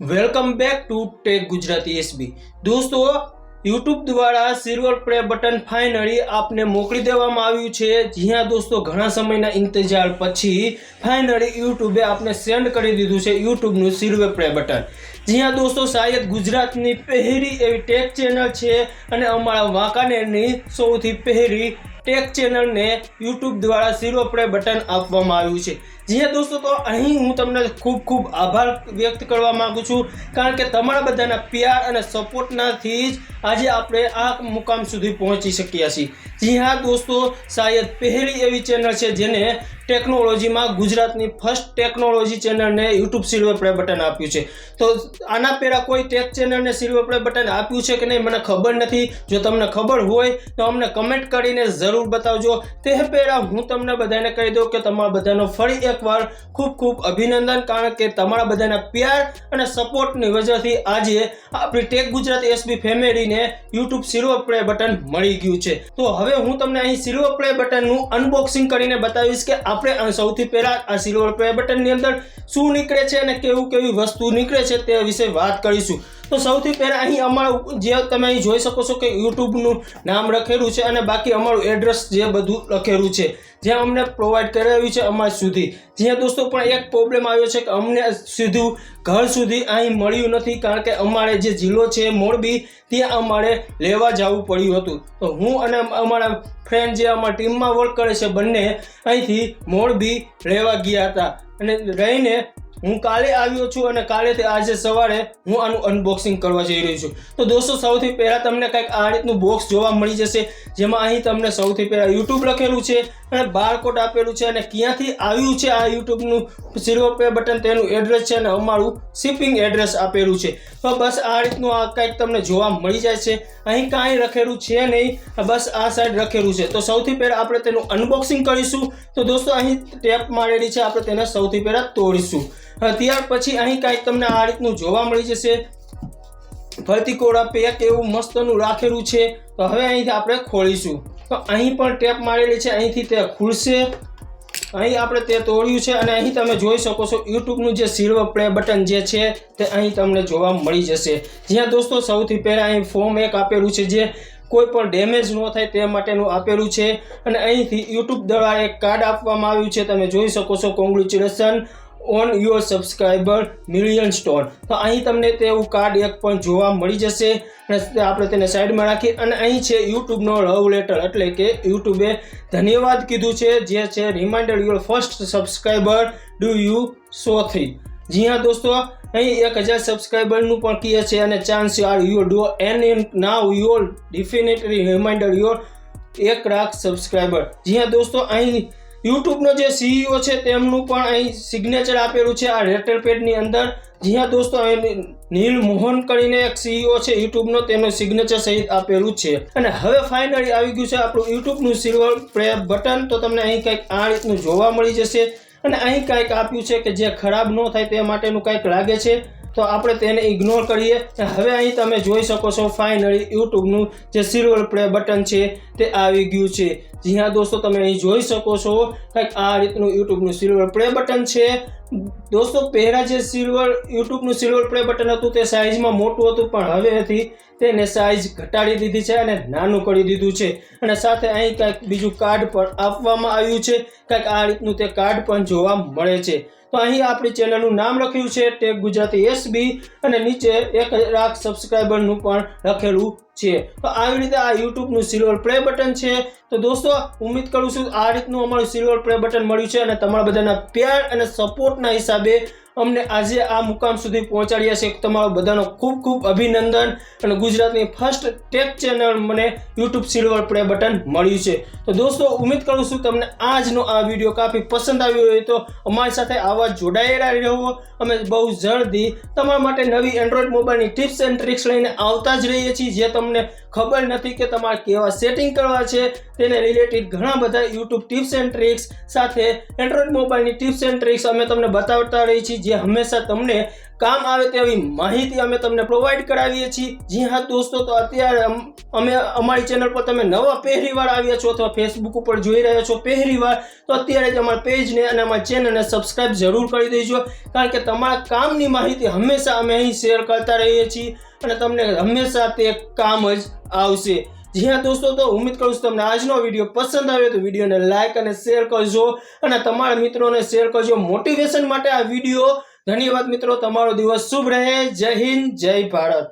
Welcome back to tech Gujarati SB દોસ્તો, YouTube દ્વારા silver play button finally આપને મોકલી દેવામાં આવ્યું છે. જ્યાં દોસ્તો, ઘણા સમયના ઇંતજાર પછી ફાઇનલી યુટ્યુબે આપને સેન્ડ કરી દીધું છે યુટ્યુબનું સિલ્વર પ્લે બટન જ્યાં દોસ્તો શાયદ ગુજરાતની પહેલી એવી ટેક ચેનલ છે અને અમારા વાંકાનેરની સૌથી પહેલી ટેક ચેનલને યુટ્યુબ દ્વારા શિરોપણે બટન આપવામાં આવ્યું છે. જ્યાં દોસ્તો, તો અહીં હું તમને ખૂબ ખૂબ આભાર વ્યક્ત કરવા માગું છું, કારણ કે તમારા બધાના પ્યાર અને સપોર્ટનાથી જ આજે આપણે આ મુકામ સુધી પહોંચી શક્યા છીએ. જી હા, દોસ્તો શાયદ પહેલી એવી ચેનલ છે જેને ટેકનોલોજીમાં ગુજરાતની ફર્સ્ટ ટેકનોલોજી ચેનલને યુટ્યુબ સિલ્વર પ્લે બટન આપ્યું છે. તો આના પહેલાં કોઈ ટેક ચેનલને સિલ્વર પ્લે બટન આપ્યું છે કે નહીં, મને ખબર નથી. જો તમને ખબર હોય, તો અમને કમેન્ટ કરીને જરૂર બતાવજો. તે પહેલાં હું તમને બધાને કહી દઉં કે તમારા બધાનો ફરી એકવાર ખૂબ ખૂબ અભિનંદન, કારણ કે તમારા બધાના પ્યાર અને સપોર્ટની વજહથી આજે આપણી ટેક ગુજરાત એસબી ફેમિલીને યુટ્યુબ સિલ્વર પ્લે બટન મળી ગયું છે. તો હવે હું તમને અહીં સિલ્વર પ્લે બટનનું અનબોક્સિંગ કરીને બતાવીશ કે આપણે સૌથી પહેલા આ સિલ્વર પ્લે બટનની અંદર શું નીકળે છે અને કેવું કેવી વસ્તુ નીકળે છે તે વિશે વાત કરીશું. તો સૌથી પહેલાં અહીં અમારું જે તમે અહીં જોઈ શકો છો કે યુટ્યુબનું નામ લખેલું છે અને બાકી અમારું એડ્રેસ જે બધું લખેલું છે જે અમને પ્રોવાઈડ કરાવ્યું છે અમાર સુધી. જ્યાં દોસ્તો પણ એક પ્રોબ્લેમ આવ્યો છે કે અમને સીધું ઘર સુધી અહીં મળ્યું નથી કારણ કે અમારે જે જિલ્લો છે મોરબી, ત્યાં અમારે લેવા જવું પડ્યું હતું. તો હું અને અમારા ફ્રેન્ડ જે અમારા ટીમમાં વર્ક કરે છે બંને અહીંથી મોરબી લેવા ગયા હતા. અને રહીને હું કાલે આવ્યો છું અને કાલેથી આજે સવારે હું આનું અનબોક્સિંગ કરવા જઈ રહ્યો છું. તો દોસ્તો, સૌથી પહેલાં તમને કંઈક આ રીતનું બોક્સ જોવા મળી જશે, જેમાં અહીં તમને સૌથી પહેલાં યુટ્યુબ લખેલું છે. બારકોડ આપેલું છે અને ક્યાંથી આવ્યું છે આ યુટ્યુબનું ઝીરો પે બટન તેનું એડ્રેસ છે અને અમારું શિપિંગ એડ્રેસ આપેલું છે. તો બસ આ રીતનું આ કંઈક તમને જોવા મળી જાય છે. અહીં કાંઈ રખેલું છે નહીં બસ આ સાઈડ રખેલું છે. તો સૌથી પહેલાં આપણે તેનું અનબોક્સિંગ કરીશું. તો દોસ્તો, અહીં ટેપ મારેલી છે, આપણે તેને સૌથી પહેલાં તોડીશું. ત્યાર પછી અહીં કાંઈક તમને આ રીતનું જોવા મળી જશે. ફરતી કોળા પેક એવું મસ્તનું રાખેલું છે. તો હવે અહીંથી આપણે ખોલીશું. તો અહીં પણ ટેપ મારેલી છે, અહીંથી તે ખુલશે. અહીં આપણે તે તોડ્યું છે અને અહીં તમે જોઈ શકો છો યુટ્યુબનું જે સિલ્વર પ્લે બટન જે છે, તે અહીં તમને જોવા મળી જશે. જ્યાં દોસ્તો સૌથી પહેલાં અહીં ફોર્મ એક આપેલું છે જે કોઈ પણ ડેમેજ ન થાય તે માટેનું આપેલું છે. અને અહીંથી યુટ્યુબ દ્વારા એક કાર્ડ આપવામાં આવ્યું છે, તમે જોઈ શકો છો. Congratulation on your subscriber million stone તો અહીં તમને તેવું કાર્ડ એક પણ જોવા મળી જશે. અને આપણે તેને સાઈડમાં રાખી અને અહીં છે યુટ્યુબનો લવ લેટર એટલે કે યુટ્યુબે ધન્યવાદ કીધું છે. જે છે reminder your first subscriber do you so three જી હા દોસ્તો, અહીં એક હજાર સબસ્ક્રાઈબરનું પણ કહે છે અને chance are you do an in now your definitely reminder your એક લાખ સબસ્ક્રાઈબર જી હા દોસ્તો, અહીં યુટ્યુબનો જે સીઈઓ છે, તેમનું પણ અહીં સિગ્નેચર આપેલું છે આ રેટેલ પેડની અંદર. જ્યાં દોસ્તો અહીં નીલ મોહન કરીને એક સીઈઓ છે યુટ્યુબનો તેનું સિગ્નેચર સહિત આપેલું છે. અને હવે ફાઇનલી આવી ગયું છે આપણું યુટ્યુબનું સિલ્વર પ્લે બટન તો તમને અહીં કંઈક આ રીતનું જોવા મળી જશે. અને અહીં કંઈક આપ્યું છે કે જે ખરાબ ન થાય તે માટેનું કંઈક લાગે છે. તો આપણે તેને ઇગ્નોર કરીએ. હવે અહીં તમે જોઈ શકો છો ફાઇનલી યુટ્યુબનું જે સિલ્વર પ્લે બટન છે, તે આવી ગયું છે. જી હા, દોસ્તો, તમે અહીં જોઈ શકો છો, કંઈક આ રીતનું યુટ્યુબનું સિલ્વર પ્લે બટન છે. દોસ્તો, પહેલાં જે સિલ્વર યુટ્યુબનું સિલ્વર પ્લે બટન હતું, તે સાઇઝમાં મોટું હતું, પણ હવે હતી તેને સાઇઝ ઘટાડી દીધી છે અને નાનું કરી દીધું છે. અને સાથે અહીં કંઈક બીજું કાર્ડ પણ આપવામાં આવ્યું છે. કંઈક આ રીતનું તે કાર્ડ પણ જોવા મળે છે. તો અહીં આપણી ચેનલનું નામ લખ્યું છે ટેક ગુજરાતી એસબી અને નીચે એક લાખ સબસ્ક્રાઈબરનું પણ લખેલું છે. તો આવી રીતે આ યુટ્યુબનું સિલ્વર પ્લે બટન છે. તો દોસ્તો, ઉમ્મીદ કરું છું આ રીતનું અમારું સિલ્વર પ્લે બટન મળ્યું છે અને તમારા બધાના પ્યાર અને સપોર્ટના હિસાબે અમને આજે આ મુકામ સુધી પહોંચાડ્યા છે. તમારો બધાનો ખૂબ ખૂબ અભિનંદન. અને ગુજરાતની ફર્સ્ટ ટેક ચેનલ મને યુટ્યુબ સિલ્વર પ્લે બટન મળ્યું છે. તો દોસ્તો, ઉમેદ કરું છું તમને આજનો આ વીડિયો કાફી પસંદ આવ્યો હોય તો અમારી સાથે આવા જોડાયેલા રહો. અમે બહુ જલ્દી તમારા માટે નવી એન્ડ્રોઈડ મોબાઈલની ટિપ્સ એન્ડ ટ્રિક્સ લઈને આવતા જ રહીએ છીએ. જે તમને ખબર નથી કે તમારે કેવા સેટિંગ કરવા છે, તેને રિલેટેડ ઘણા બધા યુટ્યુબ ટિપ્સ એન્ડ ટ્રિક્સ સાથે એન્ડ્રોઈડ મોબાઈલની ટિપ્સ એન્ડ ટ્રિક્સ અમે તમને બતાવતા રહીએ છીએ. જે હંમેશા તમને કામ આવે તેવી માહિતી અમે તમને પ્રોવાઈડ કરાવીએ છીએ. જી હા દોસ્તો, તો અત્યારે અમે અમારી ચેનલ પર તમે નવા પહેલીવાર આવ્યા છો અથવા ફેસબુક ઉપર જોઈ રહ્યા છો પહેલીવાર તો અત્યારે જ અમારા પેજને અને અમારી ચેનલને સબસ્ક્રાઇબ જરૂર કરી દેજો. કારણ કે તમારા કામની માહિતી હંમેશા અમે અહીં શેર કરતા રહીએ છીએ અને તમને હંમેશા તે કામ જ આવશે. જી હા દોસ્તો, તો ઉમ્મીદ કરું છું તમને આજનો વીડિયો પસંદ આવ્યો તો વિડીયોને લાઇક અને શેર કરજો અને તમારા મિત્રોને શેર કરજો મોટિવેશન માટે આ વીડિયો. ધન્યવાદ મિત્રો, તમારો દિવસ શુભ રહે. જય હિન્દ, જય ભારત.